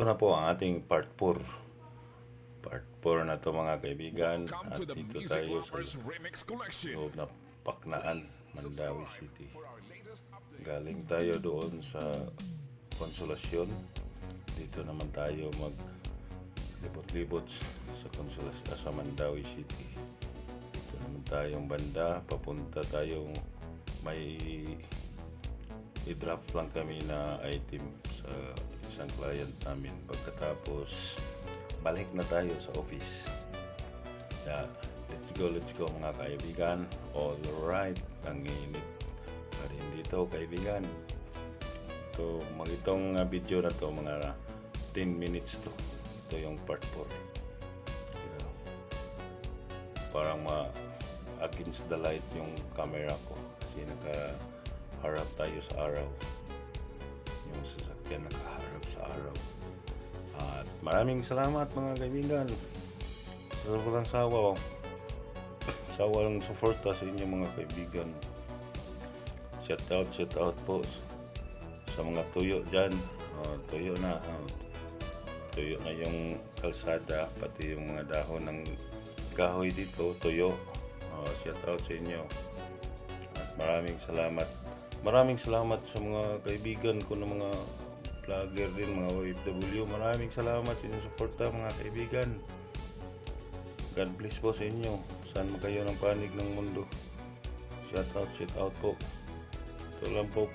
ating part 4. Part 4 na to mga kaibigan. At dito tayo sa loob na Paknaan, Mandawi City. Galing tayo doon sa konsolasyon. Dito naman tayo mag libot-libot sa konsolasyon sa Mandawi City. Dito naman tayong banda, papunta tayong may i-drop lang kami na item sa isang client namin. Pagkatapos, balik na tayo sa office. Yeah, let's go, let's go mga kaibigan. All right, ang init pa rin dito kaibigan. Ito, mag itong uh, video na to mga 10 minutes to. Ito yung part 4. Yeah. Parang ma against the light yung camera ko kasi nakaharap tayo sa araw. Yung sasakyan. At maraming salamat mga kaibigan. Sa walang sawa, sa walang suporta sa inyo mga kaibigan. Shout out, shout out po sa mga tuyo dyan. Oh, tuyo na. oh. tuyo na yung kalsada, pati yung mga dahon ng kahoy dito, tuyo. Oh, shout out sa inyo. At maraming salamat. Maraming salamat sa mga kaibigan ko ng mga vlogger din, mga OFW. Maraming salamat sa inyong suporta mga kaibigan. God bless po sa inyo. Saan mo kayo ng panig ng mundo. Shout out, shout out po. Ito lang po.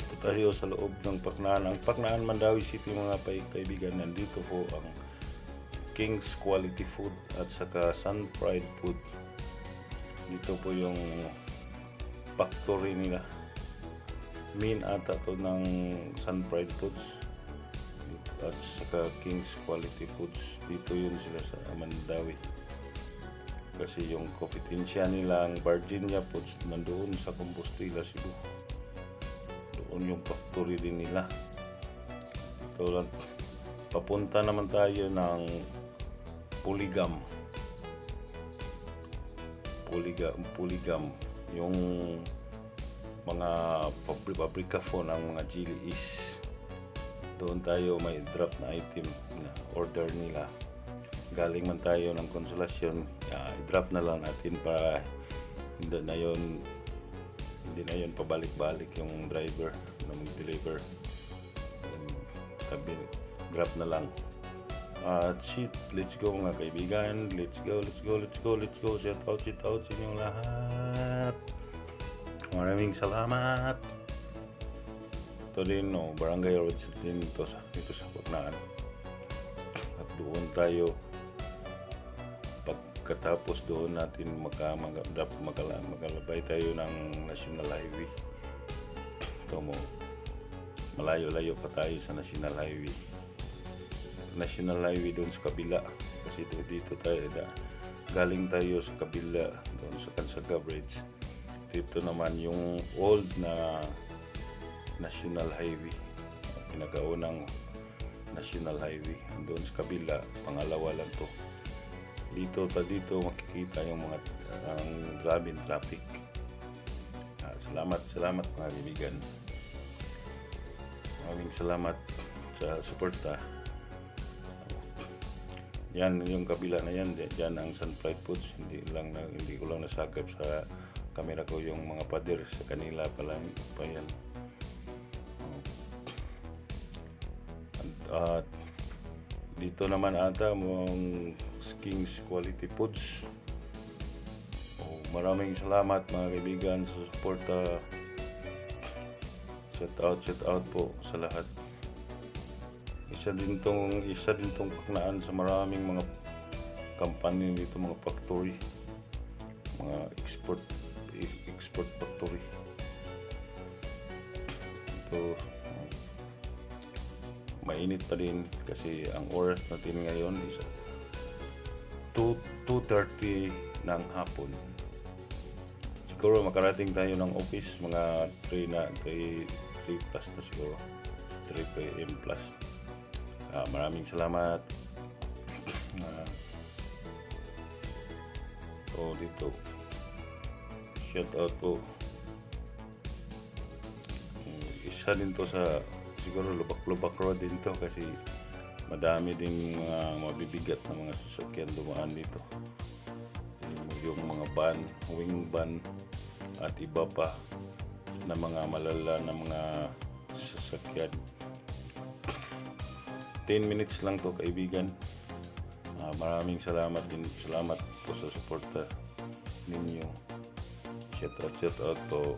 Ito tayo sa loob ng Paknaan. Ang Paknaan Mandawi City mga kaibigan. Nandito po ang King's Quality Food at saka Sun Pride Food. Dito po yung factory nila. Main ata to ng Sun Pride Foods. At saka King's Quality Foods. Dito yun sila sa Mandawi. Kasi yung kompetensya nila ang Virginia Foods nandoon sa Compostela Cebu. Doon yung factory din nila. Lang. Papunta naman tayo ng Puligam. Puligam Puligam. Yung mga pabri- pabrika po ng mga Chili is doon tayo may drop na item na order nila. Galing man tayo ng konsolasyon ah, i-drop na lang natin para hindi na yon hindi na yon pabalik-balik yung driver na mag-deliver. Sabi drop na lang. At shit let's go mga kaibigan. Let's go let's go let's go let's go. Shout out shout out sa inyong lahat maraming salamat. Ito din no barangay roads din ito sa dito sa Pagnaan at doon tayo pagkatapos doon natin maka, mag, dap- magala, magalabay tayo ng National Highway. Ito mo malayo-layo pa tayo sa National Highway. National Highway doon sa kabila. Kasi dito, dito tayo da, galing tayo sa kabila doon sa Kansaga Bridge dito naman yung old na National Highway. Pinakaunang National Highway. Doon sa kabila pangalawa lang to. Dito ta dito makikita yung mga ang grabing traffic. Ah, salamat salamat mga kaibigan. Maraming salamat sa suporta. Yan yung kabila na yan yan ang Sunflight Foods. Hindi lang na, hindi ko lang nasakap sa camera ko yung mga pader sa kanila pa lang pa yan. At dito naman ata mong King's Quality Foods. Oh, maraming salamat mga kaibigan sa suporta shout out shout out po sa lahat. Isa din tong isa din tong paknaan sa maraming mga company dito mga factory mga export export factory ito uh, mainit pa din kasi ang oras natin ngayon is 2 2:30 ng hapon siguro makarating tayo ng office mga 3 na 3, 3 plus na siguro 3 p.m. plus Ah, maraming salamat. Ah, oh, dito. Shout out po. Isa din to sa siguro lubak-lubak road din to kasi madami din mga mabibigat na mga sasakyan dumaan dito. Yung- mga van, wing van, at iba pa na mga malala na mga sasakyan. 10 minutes lang to kaibigan. Ah, maraming salamat din. Salamat po sa suporta ninyo. Shout out, shout out po.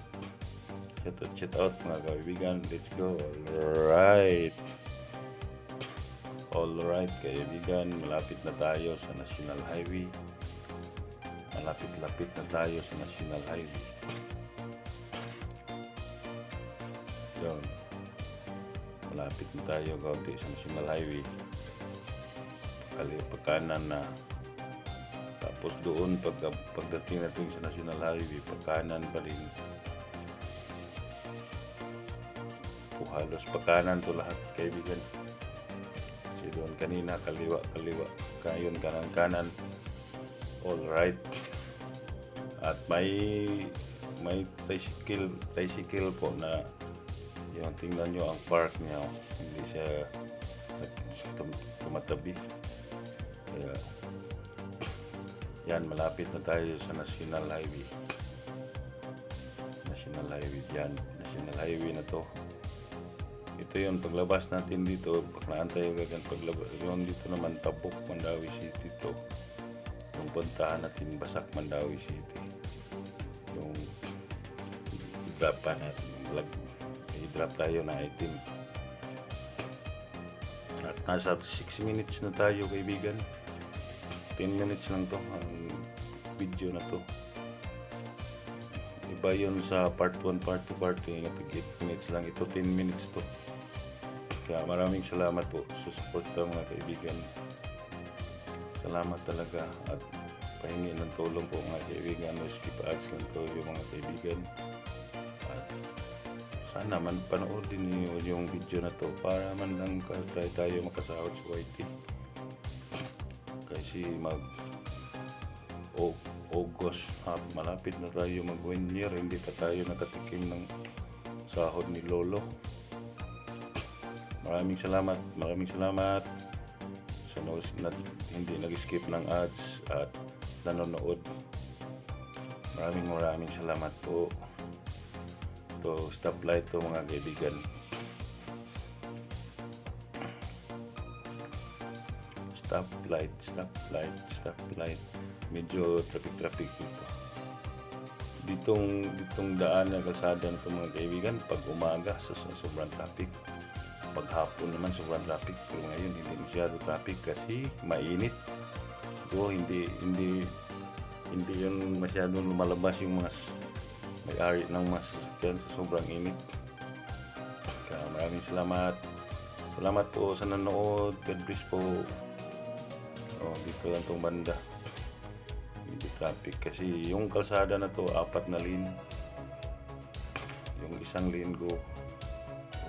Out, shout out mga kaibigan. Let's go. Alright. Alright kaibigan. Malapit na tayo sa National Highway. Malapit-lapit na tayo sa National Highway. Yun. Malapit na tayo kaunti sa National Highway. Kaliwa pagkanan na. Tapos doon pag pagdating natin sa National Highway, pagkanan pa rin. O halos pagkanan to lahat kaibigan. Kasi doon kanina kaliwa, kaliwa. Kayon kanan kanan. All right. At may may tricycle, tricycle po na yung tingnan nyo ang park niya. Hindi siya tum- tumatabi. Kaya, yan, malapit na tayo sa National Highway. National Highway yan. National Highway na to. Ito yung paglabas natin dito, pag naantay yung gagan paglabas, yung dito naman Tabuk, Mandawi City to. Yung puntahan natin Basak, Mandawi City. Yung i-drop pa natin yung vlog. I-drop tayo na item. At nasa 6 minutes na tayo kaibigan. 10 minutes lang to ang video na to. Iba yun sa part 1, part 2, part 3. Ito 8 minutes lang. Ito 10 minutes to. Kaya maraming salamat po sa support ng mga kaibigan. Salamat talaga at pahingi ng tulong po mga kaibigan. No skip ads lang to yung mga kaibigan. At sana man panoodin niyo yung video na to para man lang tayo, tayo makasahod sa YT. Kasi mag o August, ha, malapit na tayo mag one year, hindi pa tayo nakatikim ng sahod ni Lolo. Maraming salamat, maraming salamat sa no, na, hindi nag-skip ng ads at nanonood. Maraming maraming salamat po. To stoplight to mga kaibigan. Stoplight, stoplight, stoplight. Medyo traffic-traffic dito. Ditong, ditong daan na kalsada nito mga kaibigan, pag umaga sa, sa sobrang traffic. Pag hapon naman sobrang traffic. Pero ngayon hindi masyado traffic kasi mainit. So hindi, hindi, hindi yun masyadong lumalabas yung mga may-ari ng mga sasakyan sa sobrang init. Kaya maraming salamat. Salamat po sa nanood. God bless po. Oh, dito lang tong banda. Hindi traffic kasi yung kalsada na to apat na lane. Yung isang lane go.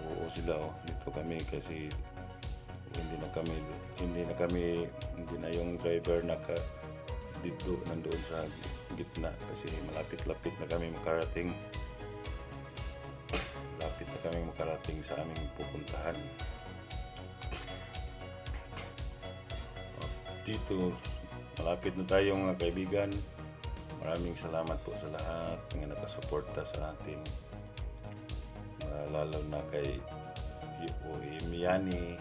Oo sila oh. Dito kami kasi hindi na kami hindi na kami hindi na yung driver naka dito nandoon sa gitna kasi malapit-lapit na kami makarating lapit na kami makarating sa aming pupuntahan dito. Malapit na tayo mga kaibigan. Maraming salamat po sa lahat ng nakasuporta sa atin. Ah, lalo na kay Yu- Miyani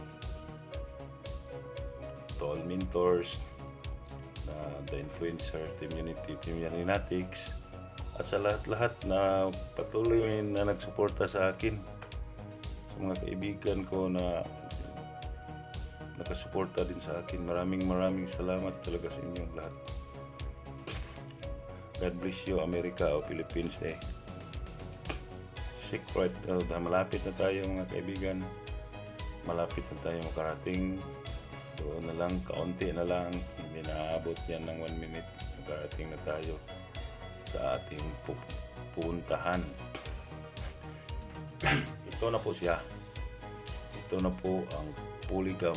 Tall Mentors na The Influencer, Team Unity, Team Yaninatics at sa lahat-lahat na patuloy na nagsuporta sa akin. Sa mga kaibigan ko na nakasuporta din sa akin. Maraming maraming salamat talaga sa inyong lahat. God bless you, America o Philippines eh. Secret, uh, malapit na tayo mga kaibigan. Malapit na tayo makarating. Doon na lang, kaunti na lang. Hindi na aabot yan ng 1 minute. Makarating na tayo sa ating pu- pupuntahan. Ito na po siya. Ito na po ang Polygam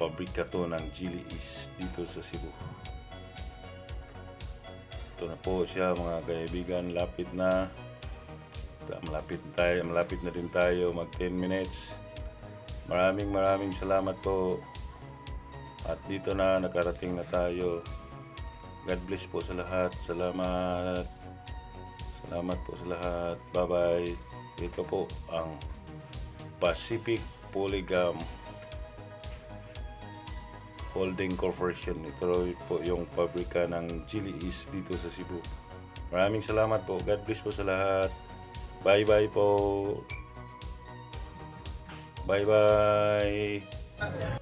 pabrika to ng Chili East dito sa Cebu. Ito na po siya mga kaibigan, lapit na. Malapit tayo, malapit na din tayo mag 10 minutes. Maraming maraming salamat po. At dito na nakarating na tayo. God bless po sa lahat. Salamat. Salamat po sa lahat. Bye-bye. Ito po ang Pacific Polygam Holding Corporation. Ito po yung pabrika ng Chili East dito sa Cebu. Maraming salamat po. God bless po sa lahat. Bye-bye po. Bye-bye.